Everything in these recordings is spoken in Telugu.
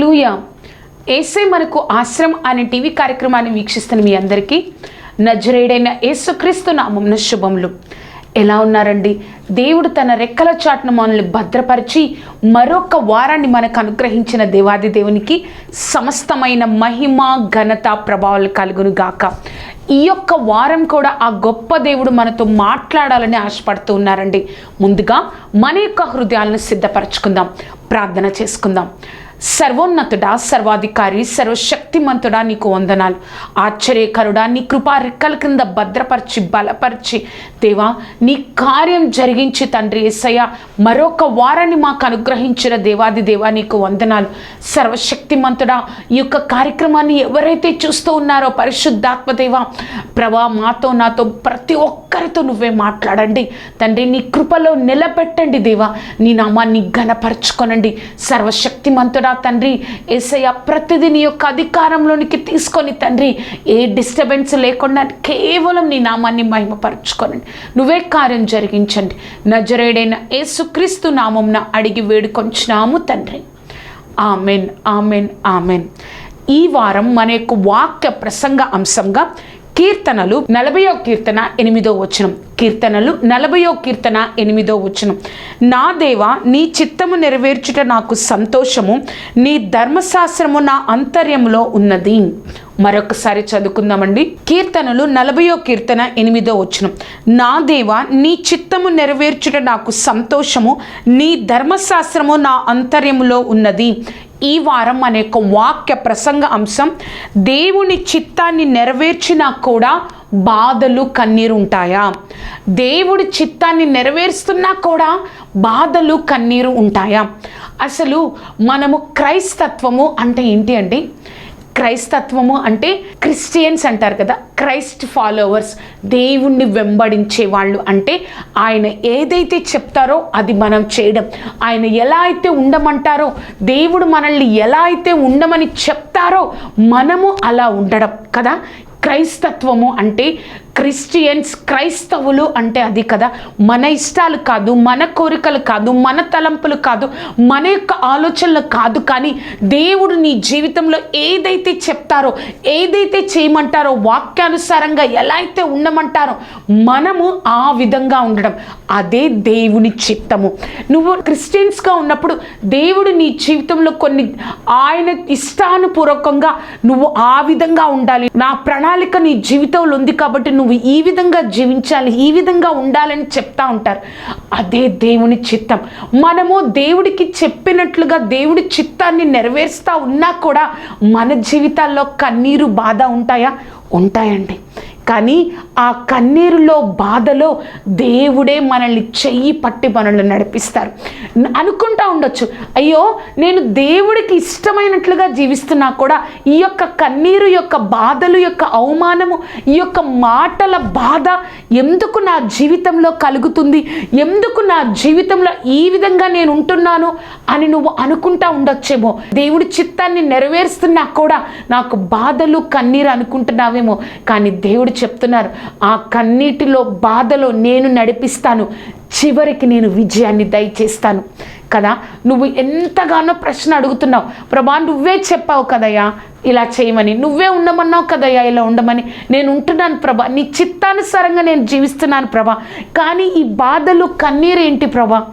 లూయా ఏసే మనకు ఆశ్రమ్ అనే టీవీ కార్యక్రమాన్ని వీక్షిస్తున్న మీ అందరికీ నజరేడైన యేసుక్రీస్తు నామం శుభములు. ఎలా ఉన్నారండి? దేవుడు తన రెక్కల చాటున మనల్ని భద్రపరిచి మరొక వారాన్ని మనకు అనుగ్రహించిన దేవాది దేవునికి సమస్తమైన మహిమ ఘనత ప్రభావాలు కలుగును గాక. ఈ యొక్క వారం కూడా ఆ గొప్ప దేవుడు మనతో మాట్లాడాలని ఆశపడుతూ ఉన్నారండి. ముందుగా మన యొక్క హృదయాలను సిద్ధపరచుకుందాం. ప్రార్థన చేసుకుందాం. సర్వోన్నతుడా సర్వాధికారి సర్వశక్తిమంతుడా నీకు వందనాలు. ఆశ్చర్యకరుడా నీ కృపా రెక్కల కింద భద్రపరిచి బలపరిచి. దేవా నీ కార్యం జరిగించి తండ్రి ఏసయ్య మరొక వారాన్ని మాకు అనుగ్రహించిన దేవాది దేవా నీకు వందనాలు. సర్వశక్తిమంతుడా ఈ యొక్క కార్యక్రమాన్ని ఎవరైతే చూస్తూ ఉన్నారో పరిశుద్ధాత్మ దేవా ప్రభా మాతో నాతో ప్రతి ఒక్కరితో నువ్వే మాట్లాడండి. తండ్రి నీ కృపలో నిలబెట్టండి దేవా. నీ నామాన్ని ఘనపరచుకొనండి. సర్వశక్తిమంతుడా తండ్రి ఏసయ్య ప్రతిదీ నీ యొక్క అధికారంలోనికి తీసుకొని తండ్రి ఏ డిస్టర్బెన్స్ లేకుండా కేవలం నీ నామాన్ని మహిమపరచుకోనండి నువ్వే కార్యం జరిగించండి. నజరేడైన ఏసుక్రీస్తు నామంన అడిగి వేడుకొంచినాము తండ్రి. Amen amen amen. ఈ వారం మన యొక్క వాక్య ప్రసంగ అంశంగా కీర్తనలు నలభయో కీర్తన ఎనిమిదో వచనం. కీర్తనలు నలభయో కీర్తన ఎనిమిదో వచనం. నా దేవ నీ చిత్తము నెరవేర్చుట నాకు సంతోషము నీ ధర్మశాస్త్రము నా అంతర్యంలో ఉన్నది. మరొకసారి చదువుకుందామండి. కీర్తనలు నలభయో కీర్తన ఎనిమిదో వచనం. నా దేవ నీ చిత్తము నెరవేర్చుట నాకు సంతోషము. నీ ధర్మశాస్త్రము నా అంతర్యములో ఉన్నది. ఈ వారం మన యొక్క వాక్య ప్రసంగ అంశం. దేవుని చిత్తాన్ని నెరవేర్చినా కూడా బాధలు కన్నీరు ఉంటాయా? దేవుడి చిత్తాన్ని నెరవేరుస్తున్నా కూడా బాధలు కన్నీరు ఉంటాయా? అసలు మనము క్రైస్తత్వము అంటే ఏంటి అండి? క్రైస్తత్వము అంటే క్రిస్టియన్స్ అంటారు కదా క్రైస్ట్ ఫాలోవర్స్ దేవుణ్ణి వెంబడించే వాళ్ళు అంటే ఆయన ఏదైతే చెప్తారో అది మనం చేయడం. ఆయన ఎలా అయితే ఉండమంటారో దేవుడు మనల్ని ఎలా అయితే ఉండమని చెప్తారో మనము అలా ఉండడం కదా. క్రైస్తత్వము అంటే క్రిస్టియన్స్ క్రైస్తవులు అంటే అది కదా. మన ఇష్టాలు కాదు మన కోరికలు కాదు మన తలంపులు కాదు మన యొక్క ఆలోచనలు కాదు కానీ దేవుడు నీ జీవితంలో ఏదైతే చెప్తారో ఏదైతే చేయమంటారో వాక్యానుసారంగా ఎలా అయితే ఉండమంటారో మనము ఆ విధంగా ఉండడం. అదే దేవుని చిత్తము. నువ్వు క్రిస్టియన్స్గా ఉన్నప్పుడు దేవుడు నీ జీవితంలో కొన్ని ఆయన ఇష్టానుపూర్వకంగా నువ్వు ఆ విధంగా ఉండాలి. నా ప్రణాళిక నీ జీవితంలో ఉంది కాబట్టి నువ్వు ఈ విధంగా జీవించాలి ఈ విధంగా ఉండాలని చెప్తా ఉంటారు. అదే దేవుని చిత్తం. మనము దేవుడికి చెప్పినట్లుగా దేవుడి చిత్తాన్ని నెరవేరుస్తూ ఉన్నా కూడా మన జీవితాల్లో కన్నీరు బాధ ఉంటాయా? ఉంటాయండి. కానీ ఆ కన్నీరులో బాధలో దేవుడే మనల్ని చెయ్యి పట్టి మనల్ని నడిపిస్తారు. అనుకుంటా ఉండొచ్చు. అయ్యో నేను దేవుడికి ఇష్టమైనట్లుగా జీవిస్తున్నా కూడా ఈ యొక్క కన్నీరు యొక్క బాధలు యొక్క అవమానము ఈ యొక్క మాటల బాధ ఎందుకు నా జీవితంలో కలుగుతుంది? ఎందుకు నా జీవితంలో ఈ విధంగా నేను ఉంటున్నాను అని నువ్వు అనుకుంటా ఉండొచ్చేమో. దేవుడి చిత్తాన్ని నెరవేరుస్తున్నా కూడా నాకు బాధలు కన్నీరు అనుకుంటున్నావేమో. కానీ దేవుడి చెప్తున్నారు. ఆ కన్నీటిలో బాధలో నేను నడిపిస్తాను. చివరికి నేను విజయాన్ని దయచేస్తాను. కదా? నువ్వు ఎంతగానో ప్రశ్న అడుగుతున్నావు. ప్రభా నువ్వే చెప్పావు కదయ్యా ఇలా చేయమని. నువ్వే ఉండమన్నావు కదయ్యా ఇలా ఉండమని. నేను ఉంటున్నాను ప్రభా. నీ చిత్తానుసారంగా నేను జీవిస్తున్నాను ప్రభా. కానీ ఈ బాధలు కన్నీరేంటి ప్రభా?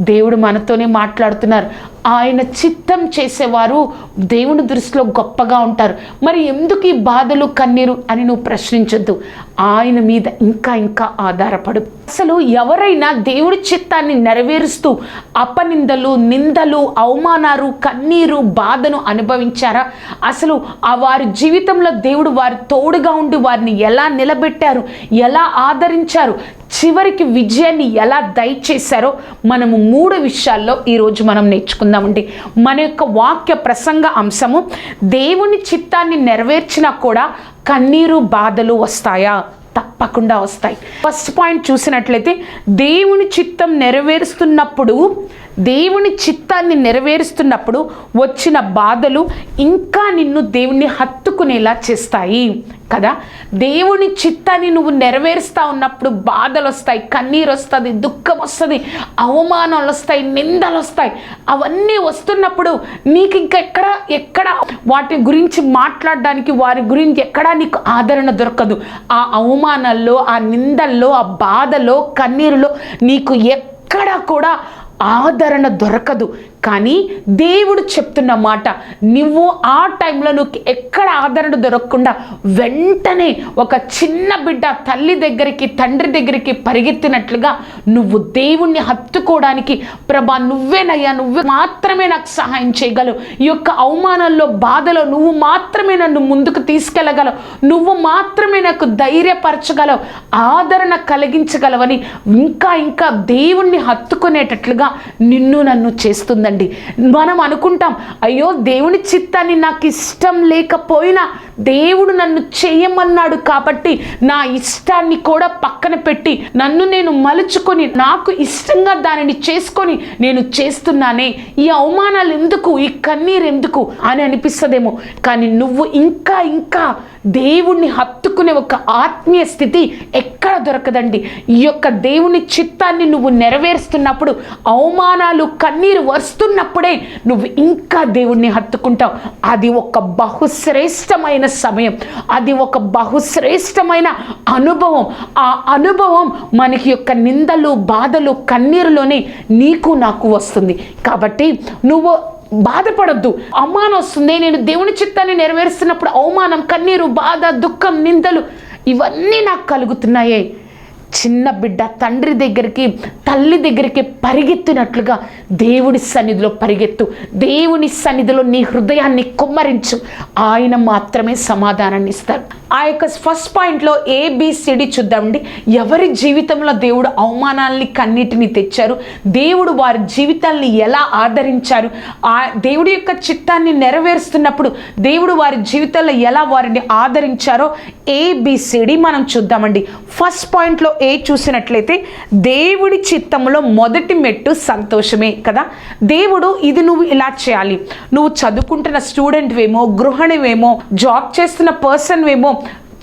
దేవుడు మనతోనే మాట్లాడుతున్నారు. ఆయన చిత్తం చేసేవారు దేవుని దృష్టిలో గొప్పగా ఉంటారు. మరి ఎందుకు ఈ బాధలు కన్నీరు అని నువ్వు ప్రశ్నించొద్దు. ఆయన మీద ఇంకా ఇంకా ఆధారపడు. అసలు ఎవరైనా దేవుడి చిత్తాన్ని నెరవేరుస్తూ అపనిందలు నిందలు అవమానాలు కన్నీరు బాధను అనుభవించారా? అసలు ఆ వారి జీవితంలో దేవుడు వారి తోడుగా ఉండి వారిని ఎలా నిలబెట్టారు? ఎలా ఆదరించారు? చివరికి విజయాన్ని ఎలా దయచేశారో మనము మూడు విషయాల్లో ఈరోజు మనం నేర్చుకుందాం. నేర్చుకుందామండి మన యొక్క వాక్య ప్రసంగ అంశము దేవుని చిత్తాన్ని నెరవేర్చినా కూడా కన్నీరు బాధలు వస్తాయా? తప్పకుండా వస్తాయి. ఫస్ట్ పాయింట్ చూసినట్లయితే దేవుని చిత్తం నెరవేరుస్తున్నప్పుడు దేవుని చిత్తాన్ని నెరవేరుస్తున్నప్పుడు వచ్చిన బాధలు ఇంకా నిన్ను దేవుణ్ణి హత్తుకునేలా చేస్తాయి. కదా? దేవుని చిత్తాన్ని నువ్వు నెరవేరుస్తా ఉన్నప్పుడు బాధలు వస్తాయి కన్నీరు వస్తుంది దుఃఖం వస్తుంది అవమానాలు వస్తాయి నిందలు వస్తాయి అవన్నీ వస్తున్నప్పుడు నీకు ఇంకా ఎక్కడ ఎక్కడ వాటి గురించి మాట్లాడడానికి వారి గురించి ఎక్కడా నీకు ఆదరణ దొరకదు. ఆ అవమానాల్లో ఆ నిందల్లో ఆ బాధలో కన్నీరులో నీకు ఎక్కడ కూడా ఆదరణ దొరకదు. కానీ దేవుడు చెప్తున్న మాట నువ్వు ఆ టైంలో నువ్వు ఎక్కడ ఆదరణ దొరకకుండా వెంటనే ఒక చిన్న బిడ్డ తల్లి దగ్గరికి తండ్రి దగ్గరికి పరిగెత్తినట్లుగా నువ్వు దేవుణ్ణి హత్తుకోవడానికి ప్రభా నువ్వేనయ్యా నువ్వే మాత్రమే నాకు సహాయం చేయగలవు. ఈ యొక్క అవమానంలో బాధలో నువ్వు మాత్రమే నన్ను ముందుకు తీసుకెళ్ళగలవు. నువ్వు మాత్రమే నాకు ధైర్యపరచగలవు ఆదరణ కలిగించగలవని ఇంకా ఇంకా దేవుణ్ణి హత్తుకునేటట్లుగా నిన్ను నన్ను చేస్తుందండి. మనం అనుకుంటాం అయ్యో దేవుని చిత్తాన్ని నాకు ఇష్టం లేకపోయినా దేవుడు నన్ను చేయమన్నాడు కాబట్టి నా ఇష్టాన్ని కూడా పక్కన పెట్టి నన్ను నేను మలుచుకొని నాకు ఇష్టంగా దానిని చేసుకొని నేను చేస్తున్నానే. ఈ అవమానాలు ఎందుకు? ఈ కన్నీరు ఎందుకు? అని అనిపిస్తుందేమో. కానీ నువ్వు ఇంకా ఇంకా దేవుణ్ణి హత్తుకునే ఒక ఆత్మీయ స్థితి ఎక్కడ దొరకదండి. ఈ యొక్క దేవుని చిత్తాన్ని నువ్వు నెరవేరుస్తున్నప్పుడు అవమానాలు కన్నీరు వస్తున్నప్పుడే నువ్వు ఇంకా దేవుణ్ణి హత్తుకుంటావు. అది ఒక బహుశ్రేష్టమైన సమయం. అది ఒక బహుశ్రేష్టమైన అనుభవం. ఆ అనుభవం మనకి యొక్క నిందలు బాధలు కన్నీరులోనే నీకు నాకు వస్తుంది. కాబట్టి నువ్వు బాధపడద్దు. అవమానం వస్తుంది. నేను దేవుని చిత్తాన్ని నెరవేరుస్తున్నప్పుడు అవమానం కన్నీరు బాధ దుఃఖం నిందలు ఇవన్నీ నాకు కలుగుతున్నాయే. చిన్న బిడ్డ తండ్రి దగ్గరికి తల్లి దగ్గరికి పరిగెత్తినట్లుగా దేవుడి సన్నిధిలో పరిగెత్తు. దేవుని సన్నిధిలో నీ హృదయాన్ని కుమ్మరించు. ఆయన మాత్రమే సమాధానాన్ని ఇస్తారు. ఆ యొక్క ఫస్ట్ పాయింట్లో ఏబిసిడి చూద్దామండి. ఎవరి జీవితంలో దేవుడు అవమానాల్ని కన్నిటిని తెచ్చారు? దేవుడు వారి జీవితాల్ని ఎలా ఆదరించారు? ఆ దేవుడి యొక్క చిత్తాన్ని నెరవేరుస్తున్నప్పుడు దేవుడు వారి జీవితాల్లో ఎలా వారిని ఆదరించారో ఏబిసిడి మనం చూద్దామండి. ఫస్ట్ పాయింట్లో ఏ చూసినట్లయితే దేవుడి చిత్తంలో మొదటి మెట్టు సంతోషమే కదా. దేవుడు ఇది నువ్వు ఇలా చేయాలి. నువ్వు చదువుకుంటున్న స్టూడెంట్ వేమో గృహిణివేమో జాబ్ చేస్తున్న పర్సన్ వేమో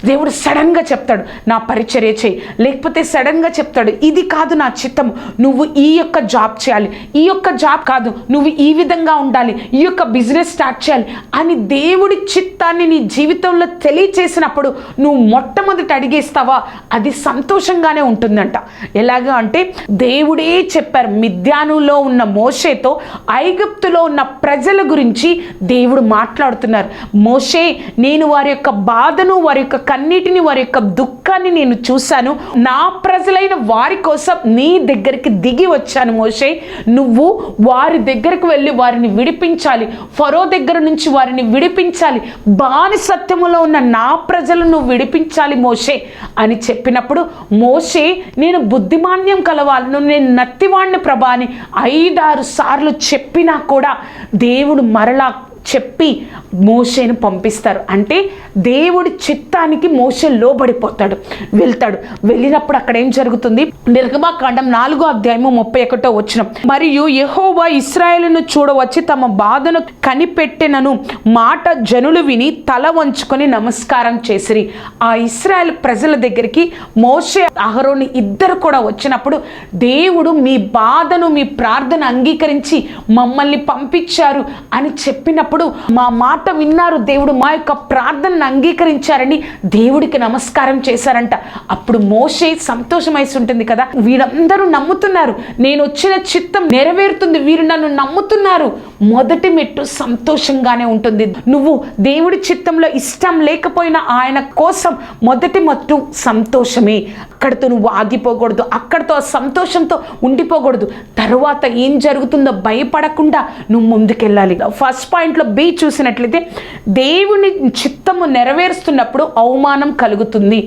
దేవుడు సడన్గా చెప్తాడు నా పరిచర్య చేయి. లేకపోతే సడన్గా చెప్తాడు ఇది కాదు నా చిత్తం. నువ్వు ఈ యొక్క జాబ్ చేయాలి. ఈ యొక్క జాబ్ కాదు. నువ్వు ఈ విధంగా ఉండాలి. ఈ యొక్క బిజినెస్ స్టార్ట్ చేయాలి. అని దేవుడి చిత్తాన్ని నీ జీవితంలో తెలియచేసినప్పుడు నువ్వు మొట్టమొదటి అడిగేస్తావా? అది సంతోషంగానే ఉంటుందంట. ఎలాగా అంటే దేవుడే చెప్పారు మిద్యానులో ఉన్న మోషేతో ఐగుప్తులో ఉన్న ప్రజల గురించి దేవుడు మాట్లాడుతున్నారు. మోషే నేను వారి యొక్క బాధను వారి యొక్క కన్నీటిని వారి యొక్క దుఃఖాన్ని నేను చూశాను. నా ప్రజలైన వారి కోసం నీ దగ్గరికి దిగి వచ్చాను మోషే. నువ్వు వారి దగ్గరకు వెళ్ళి వారిని విడిపించాలి. ఫరో దగ్గర నుంచి వారిని విడిపించాలి. బానిసత్యములో ఉన్న నా ప్రజలను నువ్వు విడిపించాలి మోషే అని చెప్పినప్పుడు మోషే నేను బుద్ధిమాన్యం కలవాలను నేను నత్తివాణ్ణి ప్రభాని ఐదారు సార్లు చెప్పినా కూడా దేవుడు మరలా చెప్పి మోషేను పంపిస్తారు. అంటే దేవుడి చిత్తానికి మోషే లోబడిపోతాడు వెళ్తాడు. వెళ్ళినప్పుడు అక్కడ ఏం జరుగుతుంది? నిర్గమాకాండం నాలుగో అధ్యాయము ముప్పై ఒకటో వచ్చిన మరియు యహోవా ఇస్రాయేలును చూడవచ్చి తమ బాధను కనిపెట్టినను మాట జనులు విని తల వంచుకొని నమస్కారం చేసిరి. ఆ ఇస్రాయేల్ ప్రజల దగ్గరికి మోషే అహరోని ఇద్దరు కూడా వచ్చినప్పుడు దేవుడు మీ బాధను మీ ప్రార్థన అంగీకరించి మమ్మల్ని పంపించారు అని చెప్పినప్పుడు మా మాట విన్నారు దేవుడు మా యొక్క ప్రార్థనను అంగీకరించారని దేవుడికి నమస్కారం చేశారంట. అప్పుడు మోషే సంతోషమైసి ఉంటుంది కదా వీరందరూ నమ్ముతున్నారు. నేను వచ్చిన చిత్తం నెరవేరుతుంది వీరు నన్ను నమ్ముతున్నారు. మొదటి మెట్టు సంతోషంగానే ఉంటుంది. నువ్వు దేవుడి చిత్తంలో ఇష్టం లేకపోయినా ఆయన కోసం మొదటి మట్టు సంతోషమే. అక్కడితో నువ్వు ఆగిపోకూడదు అక్కడితో ఆ సంతోషంతో ఉండిపోకూడదు. తర్వాత ఏం జరుగుతుందో భయపడకుండా నువ్వు ముందుకెళ్ళాలి. ఫస్ట్ పాయింట్లో వచనంలో బి చూసినట్లయితే దేవుని చిత్తము నెరవేరుస్తున్నప్పుడు అవమానం కలుగుతుంది.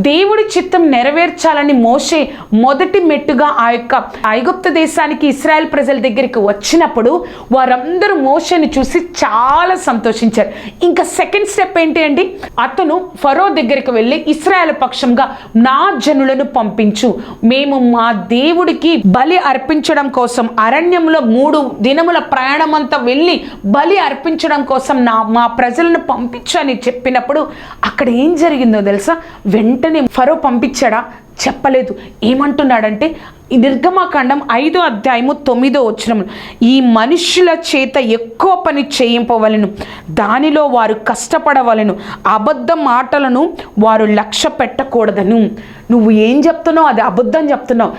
దేవుడి చిత్తం నెరవేర్చాలని మోసే మొదటి మెట్టుగా ఆ యొక్క ఐగుప్త దేశానికి ఇస్రాయల్ ప్రజల దగ్గరికి వచ్చినప్పుడు వారందరూ మోషని చూసి చాలా సంతోషించారు. ఇంకా సెకండ్ స్టెప్ ఏంటి అండి? అతను ఫరో దగ్గరికి వెళ్ళి ఇస్రాయెల్ పక్షంగా నా జనులను పంపించు. మేము మా దేవుడికి బలి అర్పించడం కోసం అరణ్యంలో మూడు దినముల ప్రయాణమంతా వెళ్ళి బలి నడిపించడం కోసం నా మా ప్రజలను పంపించని చెప్పినప్పుడు అక్కడ ఏం జరిగిందో తెలుసా? వెంటనే ఫరో పంపించాడా? చెప్పలేదు. ఏమంటున్నాడంటే ఈ నిర్గమాకాండం ఐదో అధ్యాయము తొమ్మిదో వచ్చినము ఈ మనుష్యుల చేత ఎక్కువ పని చేయింపవలను దానిలో వారు కష్టపడవలను అబద్ధ మాటలను వారు లక్ష్య పెట్టకూడదను. నువ్వు ఏం చెప్తున్నావు? అది అబద్ధం చెప్తున్నావు.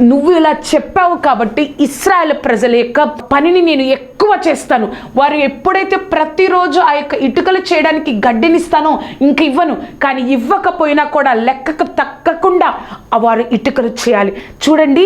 నువ్వు ఇలా చెప్పావు కాబట్టి ఇస్రాయల్ ప్రజల యొక్క పనిని నేను ఎక్కువ చేస్తాను. వారు ఎప్పుడైతే ప్రతిరోజు ఆ యొక్క ఇటుకలు చేయడానికి గడ్డినిస్తానో ఇంక ఇవ్వను. కానీ ఇవ్వకపోయినా కూడా లెక్కకు తక్కకుండా వారు ఇటుకలు చేయాలి. చూడండి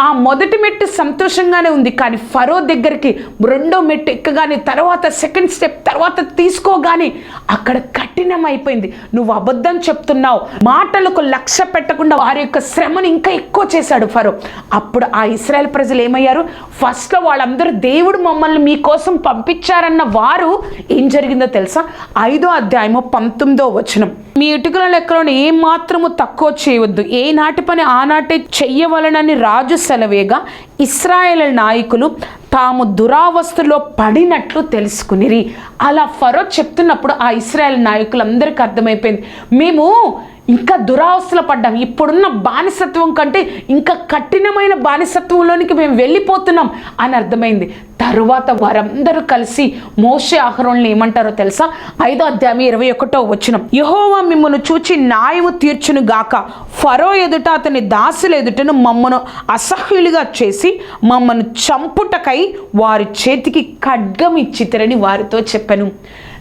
ఆ మొదటి మెట్టు సంతోషంగానే ఉంది. కానీ ఫరో దగ్గరికి రెండో మెట్టు ఎక్కగానే తర్వాత సెకండ్ స్టెప్ తర్వాత తీసుకోగానే అక్కడ కఠినం అయిపోయింది నువ్వు అబద్ధం చెప్తున్నావు. మాటలకు లక్ష్య పెట్టకుండా వారి యొక్క శ్రమను ఇంకా ఎక్కువ చేశాడు ఫరో. అప్పుడు ఆ ఇస్రాయల్ ప్రజలు ఏమయ్యారు? ఫస్ట్లో వాళ్ళందరూ దేవుడు మమ్మల్ని మీకోసం పంపించారన్న వారు ఏం జరిగిందో తెలుసా? ఐదో అధ్యాయము పంతొమ్మిదో వచనం. మీ ఇటుకల లెక్కలను ఏ మాత్రము తక్కువ చేయవద్దు. ఏ నాటి పని ఆనాటే చెయ్యవలనని రాజు సెలవేగా ఇస్రాయేల్ నాయకులు తాము దురావస్థలో పడినట్లు తెలుసుకునిరి. అలా ఫరో చెప్తున్నప్పుడు ఆ ఇస్రాయేల్ నాయకులందరికీ అర్థమైపోయింది. మేము ఇంకా దురావస్థలు పడ్డాం. ఇప్పుడున్న బానిసత్వం కంటే ఇంకా కఠినమైన బానిసత్వంలోనికి మేము వెళ్ళిపోతున్నాం అని అర్థమైంది. తరువాత వారందరూ కలిసి మోసే ఆహరణలు ఏమంటారో తెలుసా? ఐదో అధ్యాయం ఇరవై ఒకటో వచ్చిన యహోవా మిమ్మల్ని చూచి న్యాయము తీర్చును గాక. ఫరో ఎదుట అతని దాసుల ఎదుటను మమ్మను అసహ్యులుగా చేసి మమ్మను చంపుటకై వారి చేతికి ఖడ్గం ఇచ్చితరని వారితో చెప్పాను.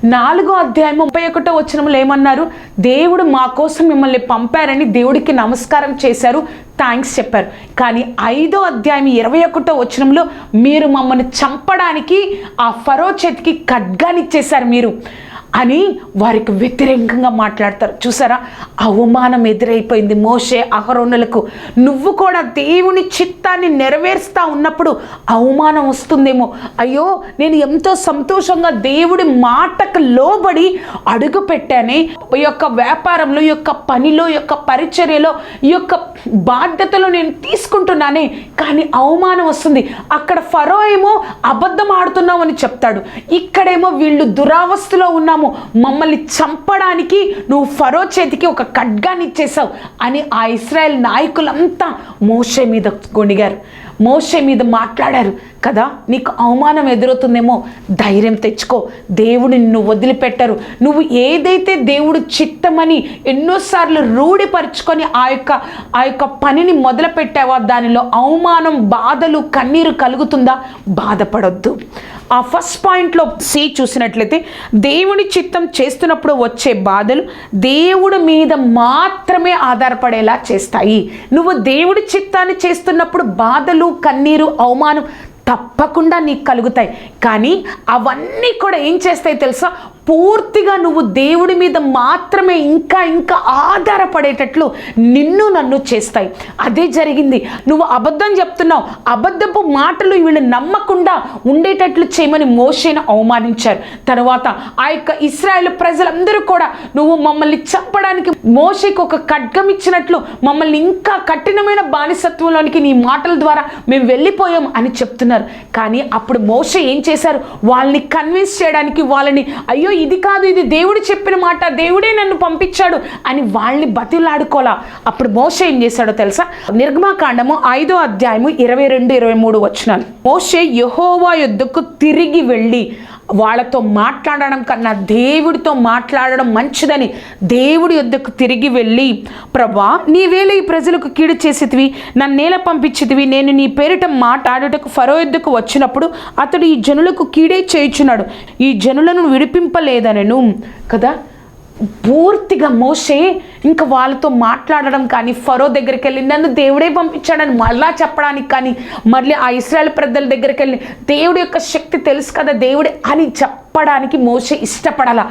నాలుగో అధ్యాయం ముప్పై ఒకటో వచ్చినములు ఏమన్నారు? దేవుడు మా కోసం మిమ్మల్ని పంపారని దేవుడికి నమస్కారం చేశారు థ్యాంక్స్ చెప్పారు. కానీ ఐదో అధ్యాయం ఇరవై ఒకటో వచనంలో మీరు మమ్మల్ని చంపడానికి ఆ ఫరో చేతికి ఖడ్గానిచ్చేశారు మీరు. అని వారికి వ్యతిరేకంగా మాట్లాడతారు. చూసారా? అవమానం ఎదురైపోయింది మోషే అహరోనులకు. నువ్వు కూడా దేవుని చిత్తాన్ని నెరవేరుస్తా ఉన్నప్పుడు అవమానం వస్తుందేమో. అయ్యో నేను ఎంతో సంతోషంగా దేవుడి మాటకు లోబడి అడుగు పెట్టానే ఈ యొక్క వ్యాపారంలో ఈ యొక్క పనిలో ఈ యొక్క పరిచర్యలో ఈ యొక్క బాధ్యతలు నేను తీసుకుంటున్నానే కానీ అవమానం వస్తుంది. అక్కడ ఫరో ఏమో అబద్ధం ఆడుతున్నావు అని చెప్తాడు. ఇక్కడేమో వీళ్ళు దురావస్థలో ఉన్నాము మమ్మల్ని చంపడానికి నువ్వు ఫరో చేతికి ఒక ఖడ్గాన్ని ఇచ్చేసావు అని ఆ ఇస్రాయెల్ నాయకులంతా మోషే మీద గొణిగారు. మోషే మీద మాట్లాడారు. కదా నీకు అవమానం ఎదురవుతుందేమో ధైర్యం తెచ్చుకో. దేవుడు నిన్ను వదిలిపెట్టరు. నువ్వు ఏదైతే దేవుడు చిత్తమని ఎన్నోసార్లు రూఢిపరుచుకొని ఆ యొక్క ఆ యొక్క పనిని మొదలుపెట్టావా దానిలో అవమానం బాధలు కన్నీరు కలుగుతుందా? బాధపడొద్దు. ఆ ఫస్ట్ పాయింట్లో సి చూసినట్లయితే దేవుని చిత్తం చేస్తున్నప్పుడు వచ్చే బాధలు దేవుడి మీద మాత్రమే ఆధారపడేలా చేస్తాయి. నువ్వు దేవుడి చిత్తాన్ని చేస్తున్నప్పుడు బాధలు కన్నీరు అవమానం తప్పకుండా నీకు కలుగుతాయి. కానీ అవన్నీ కూడా ఏం చేస్తాయి తెలుసా? పూర్తిగా నువ్వు దేవుడి మీద మాత్రమే ఇంకా ఇంకా ఆధారపడేటట్లు నిన్ను నన్ను చేస్తాయి. అదే జరిగింది. నువ్వు అబద్ధం చెప్తున్నావు. అబద్ధపు మాటలు వీళ్ళు నమ్మకుండా ఉండేటట్లు చేయమని మోషేను అవమానించారు. తర్వాత ఆ యొక్క ఇస్రాయల్ ప్రజలందరూ కూడా నువ్వు మమ్మల్ని చంపడానికి మోషేకి ఒక ఖడ్గం ఇచ్చినట్లు మమ్మల్ని ఇంకా కఠినమైన బానిసత్వంలోనికి నీ మాటల ద్వారా మేము వెళ్ళిపోయాం అని చెప్తున్నారు. కానీ అప్పుడు మోస ఏం చేశారు? వాళ్ళని కన్విన్స్ చేయడానికి వాళ్ళని అయ్యో ఇది కాదు ఇది దేవుడు చెప్పిన మాట దేవుడే నన్ను పంపించాడు అని వాళ్ళని బతిలాడుకోలా అప్పుడు మోషే ఏం చేశాడో తెలుసా? నిర్గమాకాండము ఐదో అధ్యాయము ఇరవై రెండు ఇరవై మూడు వచ్చినాను మోసే యహోవా యుద్ధకు తిరిగి వెళ్ళి వాళ్ళతో మాట్లాడడం కన్నా దేవుడితో మాట్లాడడం మంచిదని దేవుడి యొద్దకు తిరిగి వెళ్ళి ప్రభా నీవేళ ఈ ప్రజలకు కీడు చేసేటివి నన్నేల పంపించేటివి నేను నీ పేరిట మాట్లాడుటకు ఫరో యొద్దకు వచ్చినప్పుడు అతడు ఈ జనులకు కీడే చేయుచున్నాడు. ఈ జనులను విడిపింపలేదనను. కదా? పూర్తిగా మోసే ఇంకా వాళ్ళతో మాట్లాడడం కానీ ఫరో దగ్గరికి వెళ్ళి నన్ను దేవుడే పంపించాడని మళ్ళా చెప్పడానికి కానీ మళ్ళీ ఆ ఇస్రాయల్ ప్రజల దగ్గరికి వెళ్ళి దేవుడి యొక్క శక్తి తెలుసు కదా దేవుడే అని చెప్ చెప్పడానికి మోస ఇష్టపడాల.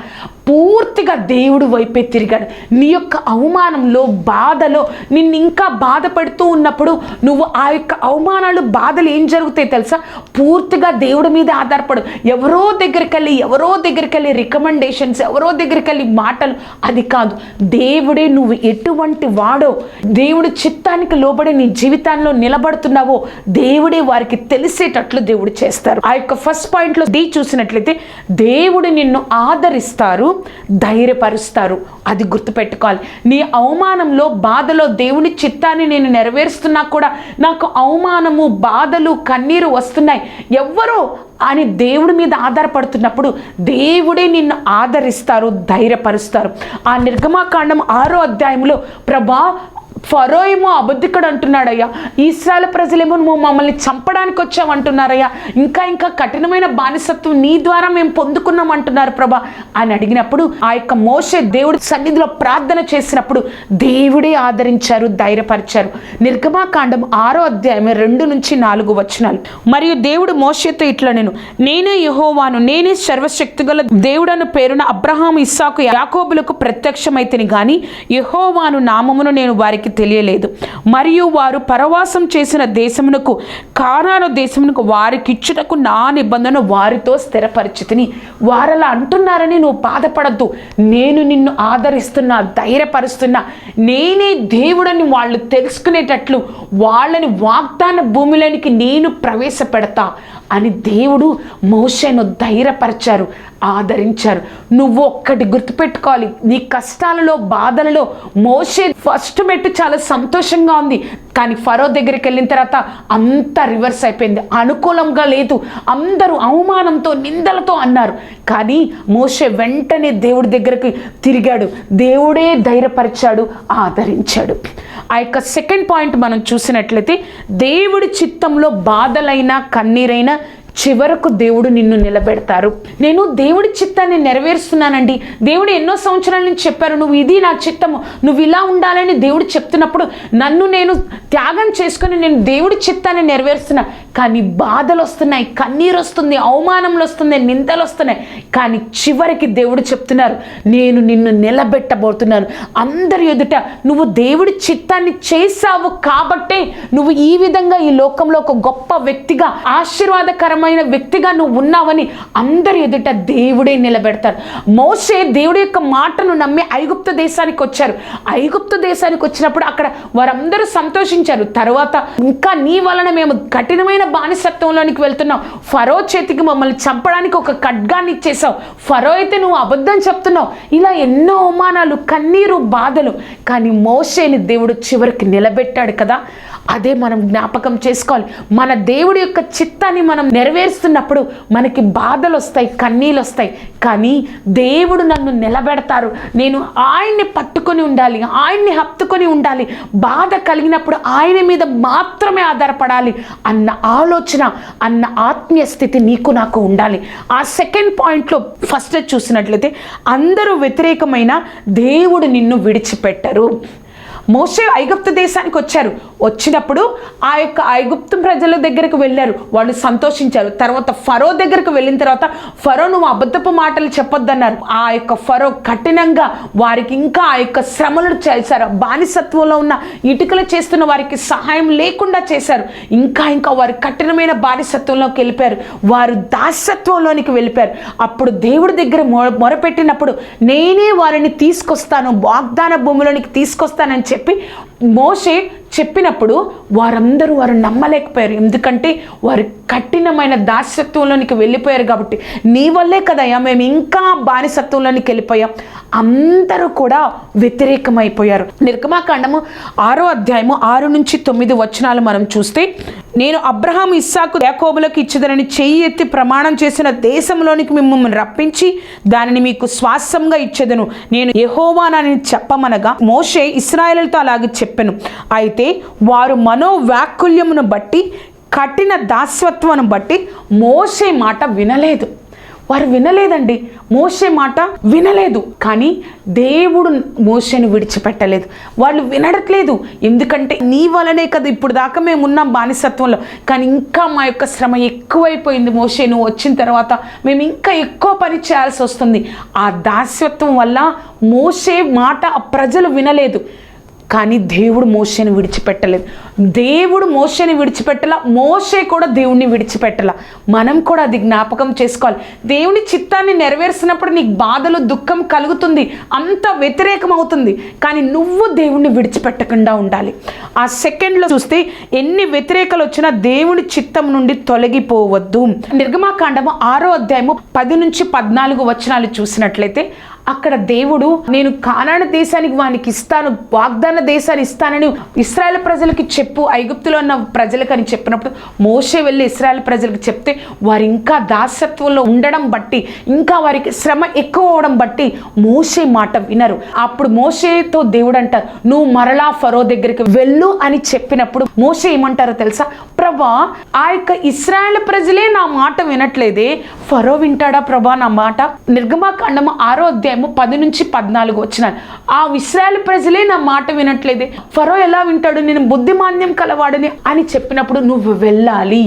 పూర్తిగా దేవుడు వైపే తిరిగాడు. నీ యొక్క అవమానంలో బాధలో నిన్ను ఇంకా బాధపడుతూ ఉన్నప్పుడు నువ్వు ఆ యొక్క అవమానాలు బాధలు ఏం జరుగుతాయి తెలుసా? పూర్తిగా దేవుడి మీద ఆధారపడు. ఎవరో దగ్గరికి వెళ్ళి ఎవరో దగ్గరికి వెళ్ళి రికమెండేషన్స్ ఎవరో దగ్గరికి వెళ్ళి మాటలు అది కాదు. దేవుడే నువ్వు ఎటువంటి వాడో దేవుడి చిత్తానికి లోబడి నీ జీవితాల్లో నిలబడుతున్నావో దేవుడే వారికి తెలిసేటట్లు దేవుడు చేస్తారు. ఆ యొక్క ఫస్ట్ పాయింట్లో డి చూసినట్లయితే దేవుడు నిన్ను ఆదరిస్తారు ధైర్యపరుస్తారు. అది గుర్తుపెట్టుకోవాలి. నీ అవమానంలో బాధలో దేవుని చిత్తాన్ని నేను నెరవేరుస్తున్నా కూడా నాకు అవమానము బాధలు కన్నీరు వస్తున్నాయి. ఎవ్వరో అని దేవుడి మీద ఆధారపడుతున్నప్పుడు దేవుడే నిన్ను ఆదరిస్తారు ధైర్యపరుస్తారు. ఆ నిర్గమాకాండం ఆరో అధ్యాయంలో ప్రభా ఫరో ఏమో అబద్ధికుడు అంటున్నాడయ్యా ఇస్రాయల్ ప్రజలేమో నువ్వు మమ్మల్ని చంపడానికి వచ్చావంటున్నారయ్యా. ఇంకా ఇంకా కఠినమైన బానిసత్వం నీ ద్వారా మేము పొందుకున్నాం అంటున్నారు ప్రభా అని అడిగినప్పుడు ఆ యొక్క మోసే దేవుడి సన్నిధిలో ప్రార్థన చేసినప్పుడు దేవుడే ఆదరించారు ధైర్యపరిచారు. నిర్గమాకాండం ఆరో అధ్యాయం రెండు నుంచి నాలుగు వచనాలు. మరియు దేవుడు మోషేతో ఇట్లా నేను నేనే యహోవాను నేనే సర్వశక్తిగల దేవుడను పేరున అబ్రహాం ఇస్సాకు యాకోబులకు ప్రత్యక్షమైతేని గాని యహోవాను నామమును నేను వారికి తెలియలేదు. మరియు వారు పరవాసం చేసిన దేశమునకు కానాను దేశమునకు వారికిచ్చుటకు నా నిబంధన వారితో స్థిరపరిచితిని. వారలా అంటున్నారని నువ్వు బాధపడద్దు. నేను నిన్ను ఆదరిస్తున్నా ధైర్యపరుస్తున్నా. నేనే దేవుడని వాళ్ళు తెలుసుకునేటట్లు వాళ్ళని వాగ్దాన భూమిలోనికి నేను ప్రవేశపెడతా అని దేవుడు మోషను ధైర్యపరిచారు ఆదరించారు. నువ్వు ఒక్కటి గుర్తుపెట్టుకోవాలి. నీ కష్టాలలో బాధలలో మోషే ఫస్ట్ మెట్టు చాలా సంతోషంగా ఉంది. కానీ ఫరో దగ్గరికి వెళ్ళిన తర్వాత అంత రివర్స్ అయిపోయింది. అనుకూలంగా లేదు. అందరూ అవమానంతో నిందలతో అన్నారు. కానీ మోసే వెంటనే దేవుడి దగ్గరికి తిరిగాడు. దేవుడే ధైర్యపరిచాడు ఆదరించాడు. ఆ యొక్క సెకండ్ పాయింట్ మనం చూసినట్లయితే దేవుడి చిత్తంలో బాధలైనా కన్నీరైనా చివరకు దేవుడు నిన్ను నిలబెడతారు. నేను దేవుడి చిత్తాన్ని నెరవేరుస్తున్నానండి. దేవుడు ఎన్నో సంవత్సరాల నుంచి చెప్పారు నువ్వు ఇది నా చిత్తము నువ్వు ఇలా ఉండాలని దేవుడు చెప్తున్నప్పుడు నన్ను నేను త్యాగం చేసుకుని నేను దేవుడి చిత్తాన్ని నెరవేరుస్తున్నా. కానీ బాధలు వస్తున్నాయి కన్నీరు వస్తుంది అవమానములు వస్తున్నాయి నిందలు వస్తున్నాయి. కానీ చివరికి దేవుడు చెప్తున్నారు నేను నిన్ను నిలబెట్టబోతున్నాను. అందరి ఎదుట నువ్వు దేవుడి చిత్తాన్ని చేశావు కాబట్టే నువ్వు ఈ విధంగా ఈ లోకంలో ఒక గొప్ప వ్యక్తిగా ఉన్నతమైన వ్యక్తిగా నువ్వు ఉన్నావని అందరి ఎదుట దేవుడే నిలబెడతారు మోసే దేవుడి యొక్క మాటను నమ్మి ఐగుప్త దేశానికి వచ్చారు. ఐగుప్త దేశానికి వచ్చినప్పుడు అక్కడ వారందరూ సంతోషించారు. తర్వాత ఇంకా నీ వలన మేము కఠినమైన బానిసత్వంలోనికి వెళ్తున్నాం. ఫరో చేతికి మమ్మల్ని చంపడానికి ఒక ఖడ్గాన్ని ఇచ్చేసావు ఫరో అయితే నువ్వు అబద్ధం చెప్తున్నావు. ఇలా ఎన్నో అవమానాలు కన్నీరు బాధలు. కానీ మోసేని దేవుడు చివరికి నిలబెట్టాడు కదా. అదే మనం జ్ఞాపకం చేసుకోవాలి. మన దేవుడి యొక్క చిత్తాన్ని మనం నెరవేరుస్తున్నప్పుడు మనకి బాధలు వస్తాయి కన్నీళ్ళు వస్తాయి కానీ దేవుడు నన్ను నిలబెడతారు. నేను ఆయన్ని పట్టుకొని ఉండాలి ఆయన్ని హత్తుకొని ఉండాలి. బాధ కలిగినప్పుడు ఆయన మీద మాత్రమే ఆధారపడాలి అన్న ఆలోచన అన్న ఆత్మీయ స్థితి నీకు నాకు ఉండాలి. ఆ సెకండ్ పాయింట్లో ఫస్ట్ చూసినట్లయితే అందరూ వ్యతిరేకమైన దేవుడు నిన్ను విడిచిపెట్టరు. మోసే ఐగుప్తు దేశానికి వచ్చారు. వచ్చినప్పుడు ఆ యొక్క ఐగుప్తు ప్రజల దగ్గరకు వెళ్ళారు. వాళ్ళు సంతోషించారు. తర్వాత ఫరో దగ్గరకు వెళ్ళిన తర్వాత ఫరో నువ్వు అబద్ధపు మాటలు చెప్పొద్దన్నారు. ఆ యొక్క ఫరో కఠినంగా వారికి ఇంకా ఆ యొక్క శ్రమలు చేశారు. బానిసత్వంలో ఉన్న ఇటుకలు చేస్తున్న వారికి సహాయం లేకుండా చేశారు. ఇంకా ఇంకా వారు కఠినమైన బానిసత్వంలోకి వెళ్ళిపోయారు. వారు దాసత్వంలోనికి వెళ్ళిపోయారు. అప్పుడు దేవుడి దగ్గర మొ మొరపెట్టినప్పుడు నేనే వారిని తీసుకొస్తాను. వాగ్దాన భూమిలోనికి తీసుకొస్తానని చెప్పి మోసే చెప్పినప్పుడు వారందరూ వారు నమ్మలేకపోయారు. ఎందుకంటే వారు కఠినమైన దాస్యత్వంలోనికి వెళ్ళిపోయారు కాబట్టి. నీ వల్లే కదయ్యా మేము ఇంకా బానిసత్వంలోనికి వెళ్ళిపోయాం. అందరూ కూడా వ్యతిరేకమైపోయారు. నిర్గమాకాండము ఆరో అధ్యాయము ఆరు నుంచి తొమ్మిది వచనాలు మనం చూస్తే నేను అబ్రహాం ఇస్సాకు యాకోబులకు ఇచ్చదనని చెయ్యి ఎత్తి ప్రమాణం చేసిన దేశంలోనికి మిమ్మల్ని రప్పించి దానిని మీకు స్వాస్థంగా ఇచ్చేదను. నేను యహోవానని చెప్పమనగా మోషే ఇస్రాయలతో అలాగే చెప్పెను. అయితే వారు మనోవాకుల్యమును బట్టి కఠిన దాస్వత్వను బట్టి మోసే మాట వినలేదు. వారు వినలేదండి. మోసే మాట వినలేదు. కానీ దేవుడు మోసేని విడిచిపెట్టలేదు. వాళ్ళు వినడట్లేదు. ఎందుకంటే నీ వలనే కదా ఇప్పుడు దాకా మేము ఉన్నాం బానిసత్వంలో. కానీ ఇంకా మా యొక్క శ్రమ ఎక్కువైపోయింది మోసే నువ్వు వచ్చిన తర్వాత మేము ఇంకా ఎక్కువ పని చేయాల్సి వస్తుంది. ఆ దాస్యత్వం వల్ల మోసే మాట ఆ ప్రజలు వినలేదు. కానీ దేవుడు మోసేని విడిచిపెట్టలేదు. దేవుడు మోసేని విడిచిపెట్టలా మోసే కూడా దేవుణ్ణి విడిచిపెట్టలా. మనం కూడా అది జ్ఞాపకం చేసుకోవాలి. దేవుని చిత్తాన్ని నెరవేర్చినప్పుడు నీకు బాధలు దుఃఖం కలుగుతుంది అంత వ్యతిరేకం అవుతుంది కానీ నువ్వు దేవుణ్ణి విడిచిపెట్టకుండా ఉండాలి. ఆ సెకండ్లో చూస్తే ఎన్ని వ్యతిరేకలు వచ్చినా దేవుని చిత్తం నుండి తొలగిపోవద్దు. నిర్గమాకాండము ఆరో అధ్యాయము పది నుంచి పద్నాలుగు వచనాలు చూసినట్లయితే అక్కడ దేవుడు నేను కానాన దేశానికి వానికి ఇస్తాను వాగ్దాన దేశాన్ని ఇస్తానని ఇస్రాయల్ ప్రజలకి చెప్పు ఐగుప్తులో ఉన్న ప్రజలకని చెప్పినప్పుడు మోసే వెళ్ళి ఇస్రాయల్ ప్రజలకు చెప్తే వారు ఇంకా దాసత్వంలో ఉండడం బట్టి ఇంకా వారికి శ్రమ ఎక్కువ అవడం బట్టి మోసే మాట వినరు. అప్పుడు మోసేతో దేవుడు అంటారు నువ్వు మరలా ఫరో దగ్గరికి వెళ్ళు అని చెప్పినప్పుడు మోసే ఏమంటారో తెలుసా? ప్రభా ఆ యొక్క ఇస్రాయల్ ప్రజలే నా మాట వినట్లేదే. ఫరో వింటాడా ప్రభా నా మాట? నిర్గమాకాండము ఆరో అధ్యాయము పది నుంచి పద్నాలుగు వచ్చిన ఆ ఇస్రాయల్ ప్రజలే నా మాట వినట్లేదే. ఫరో ఎలా వింటాడు? నేను బుద్ధిమాన్యం కలవాడని అని చెప్పినప్పుడు నువ్వు వెళ్ళాలి.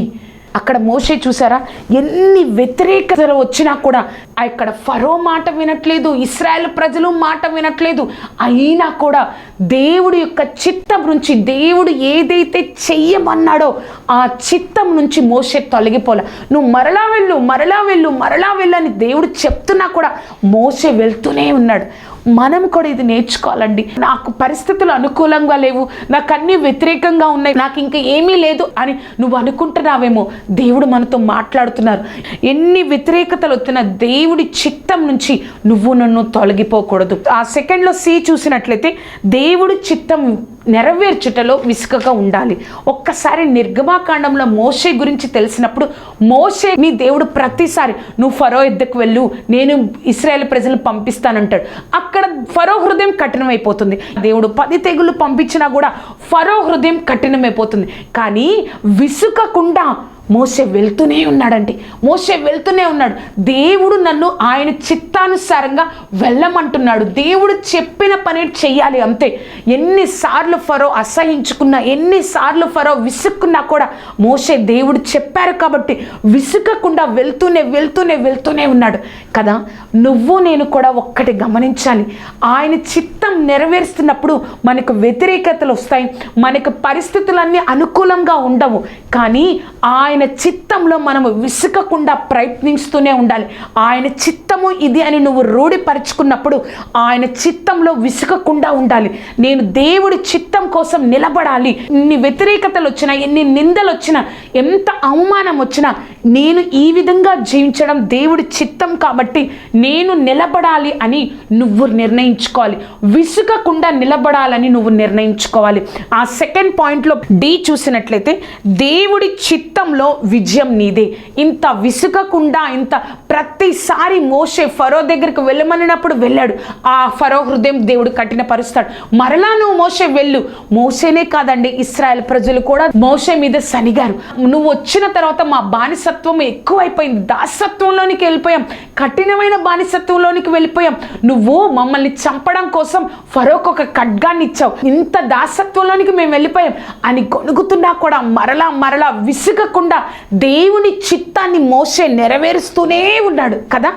అక్కడ మోసే చూసారా? ఎన్ని వ్యతిరేకతలు వచ్చినా కూడా అక్కడ ఫరో మాట వినట్లేదు ఇస్రాయల్ ప్రజలు మాట వినట్లేదు. అయినా కూడా దేవుడి యొక్క చిత్తం నుంచి దేవుడు ఏదైతే చెయ్యమన్నాడో ఆ చిత్తం నుంచి మోసే తొలగిపోలే. నువ్వు మరలా వెళ్ళు మరలా వెళ్ళు మరలా వెళ్ళు అని దేవుడు చెప్తున్నా కూడా మోసే వెళ్తూనే ఉన్నాడు. మనం కూడా ఇది నేర్చుకోవాలండి. నాకు పరిస్థితులు అనుకూలంగా లేవు. నాకు అన్నీ వ్యతిరేకంగా ఉన్నాయి. నాకు ఇంకా ఏమీ లేదు అని నువ్వు అనుకుంటున్నావేమో. దేవుడు మనతో మాట్లాడుతున్నారు. ఎన్ని వ్యతిరేకతలు వచ్చిన దేవుడి చిత్తం నుంచి నువ్వు నన్ను తొలగిపోకూడదు. ఆ సెకండ్లో సి చూసినట్లయితే దేవుడి చిత్తం నెరవేర్చుటలో విసుకగా ఉండాలి. ఒక్కసారి నిర్గమాకాండంలో మోషే గురించి తెలిసినప్పుడు మోషే నీ దేవుడు ప్రతిసారి నువ్వు ఫరో ఎద్దకు వెళ్ళు నేను ఇస్రాయేల్ ప్రజలు పంపిస్తానంటాడు. అక్కడ ఫరో హృదయం కఠినమైపోతుంది. దేవుడు పది తెగులు పంపించినా కూడా ఫరో హృదయం కఠినమైపోతుంది. కానీ విసుకకుండా మోసే వెళ్తూనే ఉన్నాడండి. మోసే వెళ్తూనే ఉన్నాడు. దేవుడు నన్ను ఆయన చిత్తానుసారంగా వెళ్ళమంటున్నాడు. దేవుడు చెప్పిన పని చెయ్యాలి అంతే. ఎన్నిసార్లు ఫరో అసహించుకున్నా ఎన్నిసార్లు ఫరో విసుక్కున్నా కూడా మోసే దేవుడు చెప్పారు కాబట్టి విసుకకుండా వెళ్తూనే వెళ్తూనే వెళ్తూనే ఉన్నాడు. కదా నువ్వు నేను కూడా ఒక్కటి గమనించాలి. ఆయన చిత్తం నెరవేరుస్తున్నప్పుడు మనకు వ్యతిరేకతలు వస్తాయి మనకు పరిస్థితులన్నీ అనుకూలంగా ఉండవు. కానీ ఆయన ఆయన చిత్తంలో మనము విసుకకుండా ప్రయత్నిస్తూనే ఉండాలి. ఆయన చిత్తము ఇది అని నువ్వు రూఢిపరుచుకున్నప్పుడు ఆయన చిత్తంలో విసుకకుండా ఉండాలి. నేను దేవుడి చిత్తం కోసం నిలబడాలి. ఎన్ని వ్యతిరేకతలు వచ్చినా ఎన్ని నిందలు వచ్చినా ఎంత అవమానం వచ్చినా నేను ఈ విధంగా జీవించడం దేవుడి చిత్తం కాబట్టి నేను నిలబడాలి అని నువ్వు నిర్ణయించుకోవాలి. విసుగకుండా నిలబడాలని నువ్వు నిర్ణయించుకోవాలి. ఆ సెకండ్ పాయింట్లో డి చూసినట్లయితే దేవుడి చిత్తంలో విజయం నీదే. ఇంత విసుగకుండా ఇంత ప్రతిసారి మోసే ఫరో దగ్గరికి వెళ్ళమనినప్పుడు వెళ్ళాడు. ఆ ఫరో హృదయం దేవుడు కఠినపరుస్తాడు మరలా నువ్వు మోసే వెళ్ళు. మోసేనే కాదండి ఇస్రాయల్ ప్రజలు కూడా మోసే మీద సనిగారు. నువ్వు వచ్చిన తర్వాత మా బానిస బానిసత్వం ఎక్కువైపోయింది. దాసత్వంలోనికి వెళ్ళిపోయాం. కఠినమైన బానిసత్వంలోనికి వెళ్ళిపోయాం. నువ్వు మమ్మల్ని చంపడం కోసం ఫరోక్ ఒక ఖడ్గాన్ని ఇచ్చావు. ఇంత దాసత్వంలోనికి మేము వెళ్ళిపోయాం. అని గొనుగుతున్నా కూడా మరలా మరలా విసుగకుండా దేవుని చిత్తాన్ని మోసే నెరవేరుస్తూనే ఉన్నాడు. కదా?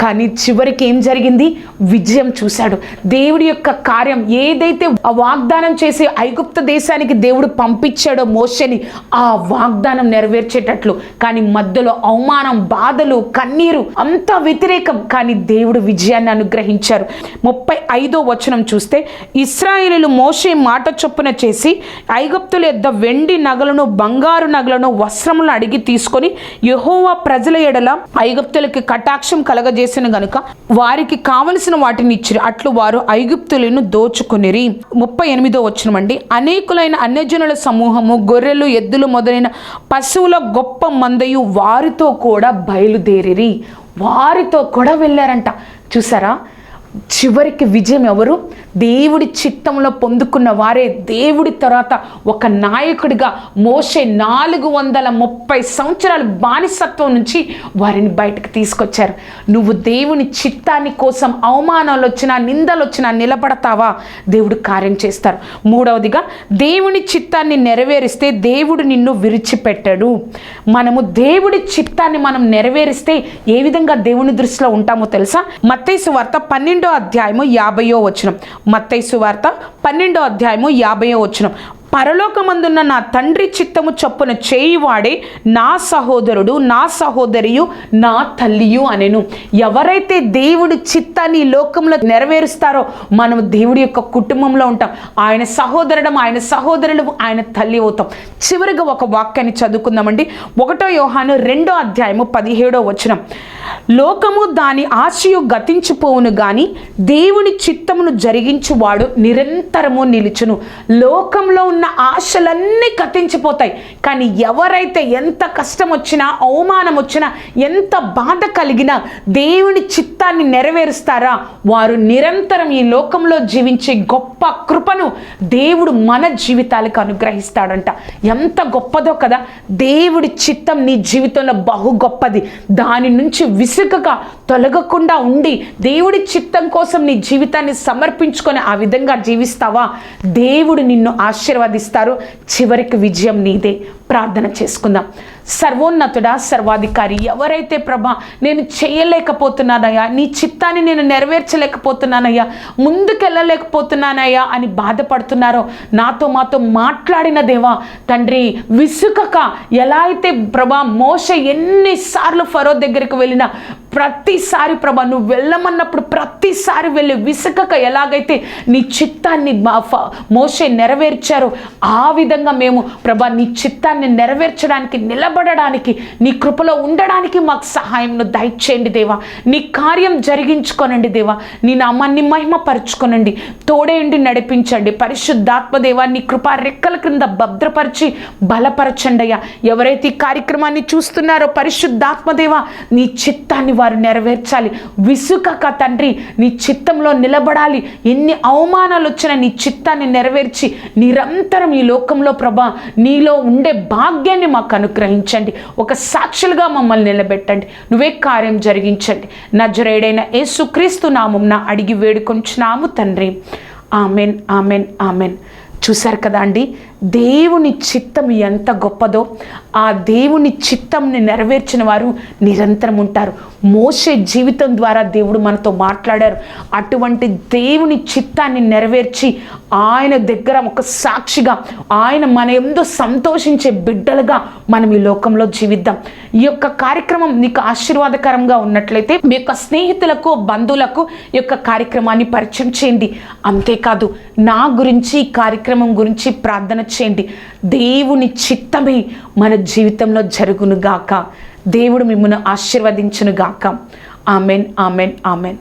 కానీ చివరికి ఏం జరిగింది? విజయం చూశాడు. దేవుడి యొక్క కార్యం ఏదైతే ఆ వాగ్దానం చేసి ఐగుప్త దేశానికి దేవుడు పంపించాడో మోసని ఆ వాగ్దానం నెరవేర్చేటట్లు. కానీ మధ్యలో అవమానం బాధలు కన్నీరు అంత వ్యతిరేకం. కానీ దేవుడు విజయాన్ని అనుగ్రహించారు. ముప్పై ఐదో వచనం చూస్తే ఇస్రాయేలీలు మోషే మాట చొప్పున చేసి ఐగుప్తుల యొద్ద వెండి నగలను బంగారు నగలను వస్త్రములను అడిగి తీసుకొని యహోవా ప్రజల ఎడల ఐగుప్తులకి కటాక్షం కలగజేసిన గనుక వారికి కావలసిన వాటిని ఇచ్చిరి. అట్లు వారు ఐగుప్తులను దోచుకునిరి. ముప్పై ఎనిమిదో వచ్చినమండి అనేకులైన అన్యజనుల సమూహము గొర్రెలు ఎద్దులు మొదలైన పశువుల గొప్ప మందయు వారితో కూడా బయలుదేరిరి. వారితో కూడా వెళ్ళారంట. చూసారా? చివరికి విజయం ఎవరు? దేవుడి చిత్తంలో పొందుకున్న వారే దేవుడి తర్వాత ఒక నాయకుడిగా మోసే నాలుగు వందల ముప్పై సంవత్సరాల బానిసత్వం నుంచి వారిని బయటకు తీసుకొచ్చారు. నువ్వు దేవుని చిత్తాన్ని కోసం అవమానాలు వచ్చినా నిందలు వచ్చినా నిలబడతావా? దేవుడు కార్యం చేస్తారు. మూడవదిగా దేవుని చిత్తాన్ని నెరవేరిస్తే దేవుడు నిన్ను విరిచిపెట్టాడు. మనము దేవుడి చిత్తాన్ని మనం నెరవేరిస్తే ఏ విధంగా దేవుని దృష్టిలో ఉంటామో తెలుసా? మత్తేసు వార్త పన్నెండు అధ్యాయము యాభయో వచనం. మత్తైసు వార్త పన్నెండో అధ్యాయము యాభయో వచనం. పరలోకమందున్న నా తండ్రి చిత్తము చొప్పున చేయువాడే నా సహోదరుడు నా సహోదరియు నా తల్లియు అనెను. ఎవరైతే దేవుడి చిత్తాన్ని లోకంలో నెరవేరుస్తారో మనం దేవుడి యొక్క కుటుంబంలో ఉంటాం. ఆయన సహోదరుడం ఆయన సహోదరుడు ఆయన తల్లి అవుతాం. చివరిగా ఒక వాక్యాన్ని చదువుకుందామండి. ఒకటో యోహాను రెండో అధ్యాయము పదిహేడో వచనం. లోకము దాని ఆశయు గతించిపోవును గాని దేవుని చిత్తమును జరిగించువాడు నిరంతరము నిలుచును. లోకంలో ఉన్న ఆశలన్నీ కథించిపోతాయి కానీ ఎవరైతే ఎంత కష్టం వచ్చినా అవమానం వచ్చినా ఎంత బాధ కలిగినా దేవుని చిత్తాన్ని నెరవేరుస్తారా? వారు నిరంతరం ఈ లోకంలో జీవించే గొప్ప కృపను దేవుడు మన జీవితాలకు అనుగ్రహిస్తాడంట. ఎంత గొప్పదో కదా దేవుడి చిత్తం నీ జీవితంలో బహు గొప్పది. దాని నుంచి విసుగగా తొలగకుండా ఉండి దేవుడి చిత్తం కోసం నీ జీవితాన్ని సమర్పించుకొని ఆ విధంగా జీవిస్తావా? దేవుడు నిన్ను ఆశీర్వదిస్తారు. చివరికి విజయం నీదే. ప్రార్థన చేసుకుందాం. సర్వోన్నతుడా సర్వాధికారి ఎవరైతే ప్రభా నేను చేయలేకపోతున్నానయ్యా నీ చిత్తాన్ని నేను నెరవేర్చలేకపోతున్నానయ్యా ముందుకెళ్ళలేకపోతున్నానయ్యా అని బాధపడుతున్నారో నాతో మాతో మాట్లాడిన దేవా తండ్రి విసుకక ఎలా అయితే ప్రభా మోస ఎన్నిసార్లు ఫరో దగ్గరికి వెళ్ళినా ప్రతిసారి ప్రభా నువ్వు వెళ్ళమన్నప్పుడు ప్రతిసారి వెళ్ళి విసుకక ఎలాగైతే నీ చిత్తాన్ని మా- ఫ- మోసే నెరవేర్చారో ఆ విధంగా మేము ప్రభా నీ చిత్తాన్ని నెరవేర్చడానికి నిలబడడానికి నీ కృపలో ఉండడానికి మాకు సహాయంను దయచేయండి దేవా. నీ కార్యం జరిగించుకోనండి దేవా. నీ నామాన్ని మహిమపరచుకోనండి. తోడేయండి నడిపించండి. పరిశుద్ధాత్మదేవా నీ కృప రెక్కల క్రింద భద్రపరిచి బలపరచండి అయ్యా ఎవరైతే ఈ కార్యక్రమాన్ని చూస్తున్నారో పరిశుద్ధాత్మదేవా నీ చిత్తాన్ని వారు నెరవేర్చాలి. విసుకక తండ్రి నీ చిత్తంలో నిలబడాలి. ఎన్ని అవమానాలు వచ్చినా నీ చిత్తాన్ని నెరవేర్చి నిరంతరం ఈ లోకంలో ప్రభా నీలో ఉండే భాగ్యాన్ని మాకు అనుగ్రహించండి ఒక సాక్షులుగా మమ్మల్ని నిలబెట్టండి. నువ్వే కార్యం జరిగించండి. నజరేడైన యేసుక్రీస్తు నామం అడిగి వేడుకొంచున్నాము తండ్రి. Amen amen amen. చూశారు కదా అండి? దేవుని చిత్తం ఎంత గొప్పదో ఆ దేవుని చిత్తంని నెరవేర్చిన వారు నిరంతరం ఉంటారు. మోసే జీవితం ద్వారా దేవుడు మనతో మాట్లాడారు. అటువంటి దేవుని చిత్తాన్ని నెరవేర్చి ఆయన దగ్గర ఒక సాక్షిగా ఆయన మన ఎంతో సంతోషించే బిడ్డలుగా మనం ఈ లోకంలో జీవిద్దాం. ఈ యొక్క కార్యక్రమం నీకు ఆశీర్వాదకరంగా ఉన్నట్లయితే మీ యొక్క స్నేహితులకు బంధువులకు ఈ యొక్క కార్యక్రమాన్ని పరిచయం చేయండి. అంతేకాదు నా గురించి ఈ కార్యక్రమం గురించి ప్రార్థన చేయండి. దేవుని చిత్తమే మన జీవితంలో జరుగును గాక దేవుడు మిమ్మల్ని ఆశీర్వదించునుగాక. Amen amen amen.